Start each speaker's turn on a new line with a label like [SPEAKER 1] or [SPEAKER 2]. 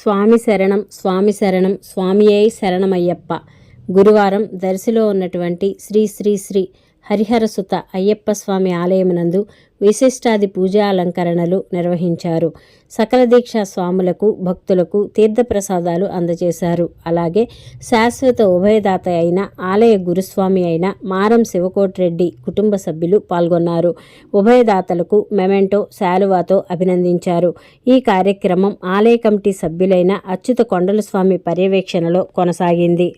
[SPEAKER 1] స్వామి శరణం స్వామి శరణం స్వామియే శరణమయ్యప్ప. గురువారం దర్శిలో ఉన్నటువంటి శ్రీ శ్రీ శ్రీ హరిహరసుత అయ్యప్ప స్వామి ఆలయమునందు విశిష్టాది పూజా అలంకరణలు నిర్వహించారు. సకల దీక్షా స్వాములకు భక్తులకు తీర్థప్రసాదాలు అందజేశారు. అలాగే శాశ్వత ఉభయదాత అయిన ఆలయ గురుస్వామి అయిన మారం శివకోటిరెడ్డి కుటుంబ సభ్యులు పాల్గొన్నారు. ఉభయదాతలకు మెమెంటో శాలువాతో అభినందించారు. ఈ కార్యక్రమం ఆలయ కమిటీ సభ్యులైన అచ్యుత కొండల స్వామి పర్యవేక్షణలో కొనసాగింది.